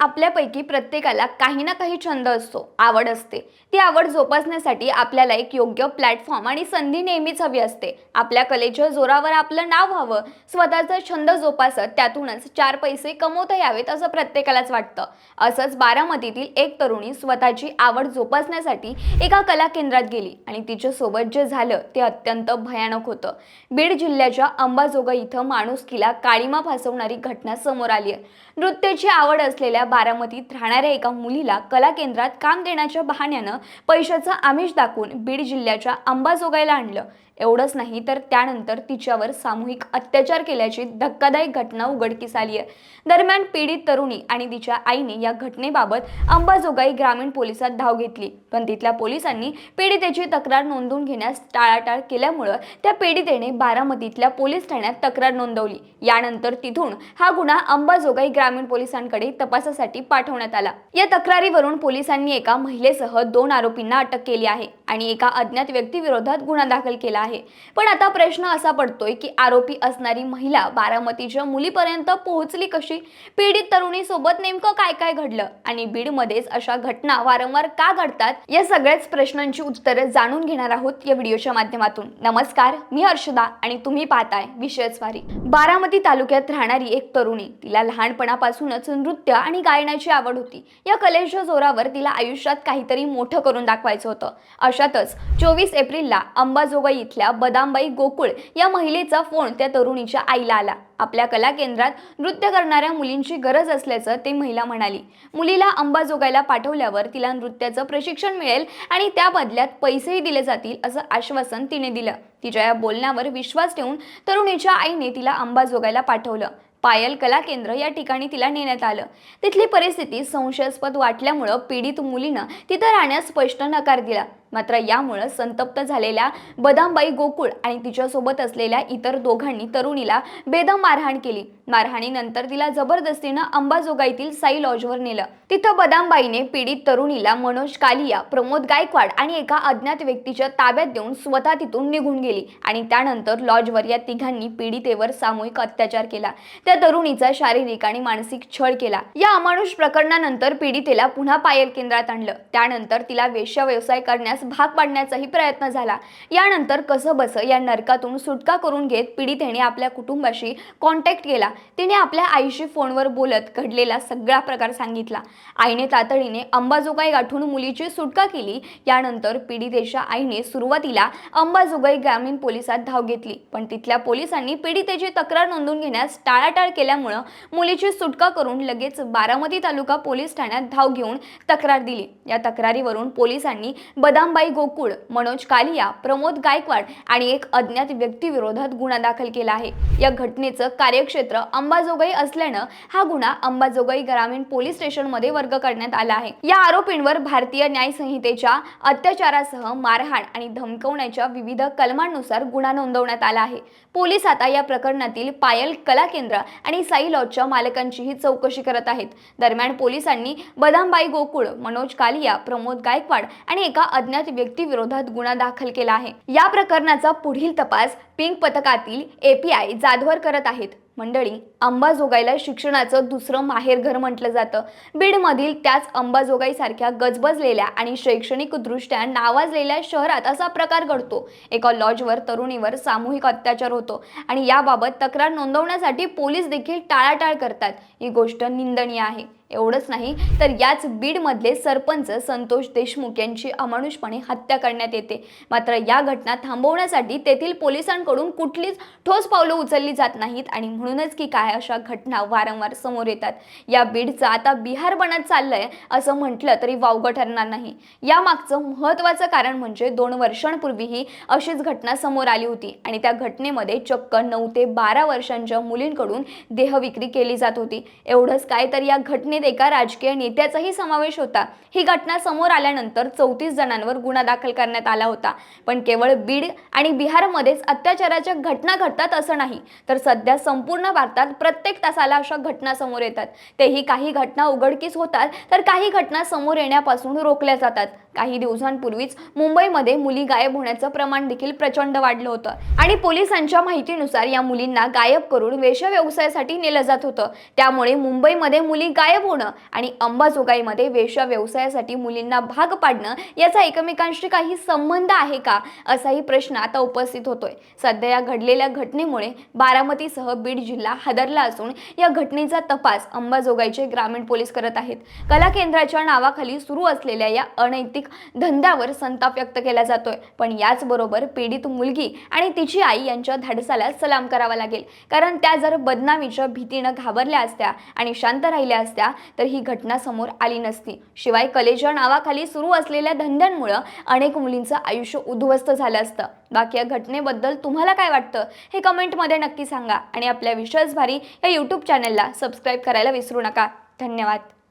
आपल्यापैकी प्रत्येकाला काही ना काही छंद असतो आवड असते. ती आवड जोपासण्यासाठी आपल्याला एक योग्य प्लॅटफॉर्म आणि संधी नेहमीच हवी असते. आपल्या कलेच्या जोरावर आपलं नाव व्हावं स्वतःचा छंद जोपासत त्यातूनच चार पैसे कमवता यावेत असं प्रत्येकालाच वाटतं. असंच बारामतीतील एक तरुणी स्वतःची आवड जोपासण्यासाठी एका कला केंद्रात गेली आणि तिच्यासोबत जे झालं ते अत्यंत भयानक होतं. बीड जिल्ह्याच्या अंबाजोगाई इथं माणुसकीला काळीमा फासवणारी घटना समोर आली आहे. नृत्याची आवड असलेल्या बारामतीत राहणाऱ्या एका मुलीला कला केंद्रात काम देण्याच्या बहाण्यानं पैशाचं आमिष दाखवून बीड जिल्ह्याच्या अंबाजोगाईला आणलं. एवढंच नाही तर त्यानंतर तिच्यावर सामूहिक अत्याचार केल्याची धक्कादायक घटना उघडकीस आली आहे दरम्यान पीडित तरुणी आणि तिच्या आईने या घटनेबाबत अंबाजोगाई ग्रामीण पोलिसात धाव घेतली. पण तिथल्या पोलिसांनी पीडितेची तक्रार नोंदवून घेण्यास टाळाटाळ केल्यामुळं त्या पीडितेने बारामतीतल्या पोलीस ठाण्यात तक्रार नोंदवली. यानंतर तिथून हा गुन्हा अंबाजोगाई ग्रामीण पोलिसांकडे तपासासाठी पाठवण्यात आला. या तक्रारीवरून पोलिसांनी एका महिलेसह दोन आरोपींना अटक केली आहे आणि एका अज्ञात व्यक्तीविरोधात गुन्हा दाखल केला आहे. पण आता प्रश्न असा पडतोय की आरोपी असणारी महिला बारामतीच्या मुलीपर्यंत पोहोचली कशी? पीडित तरुणी सोबत नेमकं काय काय घडलं? आणि बीडमध्येच अशा घटना वारंवार का घडतात? या सगळ्याच प्रश्नांची उत्तरं जाणून घेणार आहोत या व्हिडिओच्या माध्यमातून. नमस्कार मी हर्षदा आणि तुम्ही पाहताय विषयच वारी बारामती तालुक्यात राहणारी एक तरुणी तिला लहानपणापासूनच नृत्य आणि गायनाची आवड होती. या कलेच्या जोरावर तिला आयुष्यात काहीतरी मोठं करून दाखवायचं होतं. अशातच चोवीस एप्रिलला अंबाजोगाई इथल्या बदामबाई गोकुळ या महिलेचा फोन त्या तरुणीच्या आईला आला. आपल्या कला केंद्रात नृत्य करणाऱ्या मुलींची गरज असल्याचं ते महिला म्हणाली. मुलीला अंबाजोगाईला पाठवल्यावर तिला नृत्याचं प्रशिक्षण मिळेल आणि त्या बदल्यात पैसेही दिले जातील असं आश्वासन तिने दिलं. तिच्या या बोलण्यावर विश्वास ठेवून तरुणीच्या आईने तिला अंबाजोगाईला पाठवलं. पायल कला केंद्र या ठिकाणी तिला नेण्यात आलं. तिथली परिस्थिती संशयास्पद वाटल्यामुळं पीडित मुलीनं तिथं राहण्यास स्पष्ट नकार दिला. मात्र यामुळं संतप्त झालेल्या बदामबाई गोकुळ आणि तिच्यासोबत असलेल्या इतर दोघांनी तरुणीला बेदम मारहाण केली. मारहाणीनंतर तिला जबरदस्तीनं अंबाजोगाईतील साई लॉजवर नेलं. तिथं बदामबाईने पीडित तरुणीला मनोज कालिया प्रमोद गायकवाड आणि एका अज्ञात व्यक्तीच्या ताब्यात देऊन स्वतः तिथून निघून गेली आणि त्यानंतर लॉजवर या तिघांनी पीडितेवर सामूहिक अत्याचार केला. त्या तरुणीचा शारीरिक आणि मानसिक छळ केला. या अमानुष प्रकरणानंतर पीडितेला पुन्हा पायल केंद्रात आणलं. त्यानंतर तिला वेश्या व्यवसाय करण्यास भाग पाडण्याचाही प्रयत्न झाला. यानंतर कसं बस या नरकातून सुटका करून घेत पीडितेने आपल्या कुटुंबाशी कॉन्टॅक्ट केला. तिने आपल्या आईशी फोनवर बोलत घडलेला सगळा प्रकार सांगितला. आईने तातडीने अंबाजोगाई गाठून मुलीची सुटका केली. यानंतर पीडितेच्या आईने सुरुवातीला अंबाजोगाई ग्रामीण पोलिसात धाव घेतली. पण तिथल्या पोलिसांनी पीडितेची तक्रार नोंदवून घेण्यास टाळाटाळ केल्यामुळं मुलीची सुटका करून लगेच बारामती तालुका पोलीस ठाण्यात धाव घेऊन तक्रार दिली. या तक्रारीवरून पोलिसांनी बदामबाई गोकुळ मनोज कालिया प्रमोद गायकवाड आणि एक अज्ञात व्यक्तीविरोधात गुन्हा दाखल केला आहे. या घटनेचं कार्यक्षेत्र अंबाजोगाई असल्यानं हा गुन्हा अंबाजोगाई ग्रामीण पोलीस स्टेशनमध्ये वर्ग करण्यात आला आहे. या आरोपींवर भारतीय न्याय संहितेच्या अत्याचारासह मारहाण आणि धमकवण्याच्या विविध कलमांनुसार गुन्हा नोंदवण्यात आला आहे. पोलीस आता या प्रकरणातील पायल कला केंद्र आणि साई लॉजच्या मालकांचीही चौकशी करत आहेत. दरम्यान पोलिसांनी बदामबाई गोकुळ मनोज कालिया प्रमोद गायकवाड आणि एका अज्ञात व्यक्तीविरोधात गुन्हा दाखल केला आहे. या प्रकरणाचा पुढील तपास पिंक पथकातील एपीआय जाधवर करत आहेत. मंडळी अंबाजोगाईला शिक्षणाचं दुसरं माहेरघर म्हटलं जातं. बीडमधील त्याच अंबाजोगाईसारख्या गजबजलेल्या आणि शैक्षणिकदृष्ट्या नावाजलेल्या शहरात असा प्रकार घडतो. एका लॉजवर तरुणीवर सामूहिक अत्याचार होतो आणि याबाबत तक्रार नोंदवण्यासाठी पोलीस देखील टाळाटाळ करतात. ही गोष्ट निंदनीय आहे. एवढंच नाही तर याच बीडमधले सरपंच संतोष देशमुख यांची अमानुषपणे हत्या करण्यात येते. मात्र या घटना थांबवण्यासाठी तेथील पोलिसांकडून कुठलीच ठोस पावलं उचलली जात नाहीत आणि म्हणूनच की काय अशा घटना वारंवार समोर येतात. या बीडचं आता बिहार बनत चाललंय असं म्हटलं तरी वावगं ठरणार नाही. यामागचं महत्त्वाचं कारण म्हणजे दोन वर्षांपूर्वीही अशीच घटना समोर आली होती आणि त्या घटनेमध्ये चक्क नऊ ते बारा वर्षांच्या मुलींकडून देहविक्री केली जात होती. एवढंच काय तर या घटनेत एका राजकीय नेत्याचाही समावेश होता. ही घटना समोर आल्यानंतर चौतीस जणांवर गुन्हा दाखल करण्यात आला होता. पण केवळ बीड आणि बिहारमध्येच अत्याचाराच्या घटना घडतात असं नाही. तर सध्या संपूर्ण भारतात प्रत्येक तासाला अशा घटना समोर येतात. तेही काही घटना उघडकीस होतात तर काही घटना समोर येण्यापासून रोखल्या जातात. काही दिवसांपूर्वीच मुंबईमध्ये मुली गायब होण्याचं प्रमाण देखील प्रचंड वाढलं होतं. आणि पोलिसांच्या माहितीनुसार या मुलींना गायब करून वेशव्यवसायासाठी व्यवसायासाठी नेलं जात होतं. त्यामुळे मुंबईमध्ये मुली गायब होणं आणि अंबाजोगाईमध्ये वेशव्यवसायासाठी व्यवसायासाठी मुलींना भाग पाडणं याचा एकमेकांशी काही संबंध आहे का असाही प्रश्न आता उपस्थित होतोय. सध्या या घडलेल्या घटनेमुळे बारामतीसह बीड जिल्हा हादरला असून या घटनेचा तपास अंबाजोगाईचे ग्रामीण पोलीस करत आहेत. कला केंद्राच्या नावाखाली सुरू असलेल्या या अनैतिक धंद्यावर संताप व्यक्त केला जातोय. पण याचबरोबर पीडित मुलगी आणि तिची आई यांच्या धाडसाला सलाम करावा लागेल. कारण त्या जर बदनामीच्या भीतीनं घाबरल्या असत्या आणि शांत राहिल्या असत्या तर ही घटना समोर आली नसती. शिवाय कलेच्या नावाखाली सुरू असलेल्या धंद्यांमुळं अनेक मुलींचं आयुष्य उद्ध्वस्त झालं असतं. बाकी या घटनेबद्दल तुम्हाला काय वाटतं हे कमेंटमध्ये नक्की सांगा. आणि आपल्या विश्वासभारी या यूट्यूब चॅनलला सबस्क्राईब करायला विसरू नका. धन्यवाद.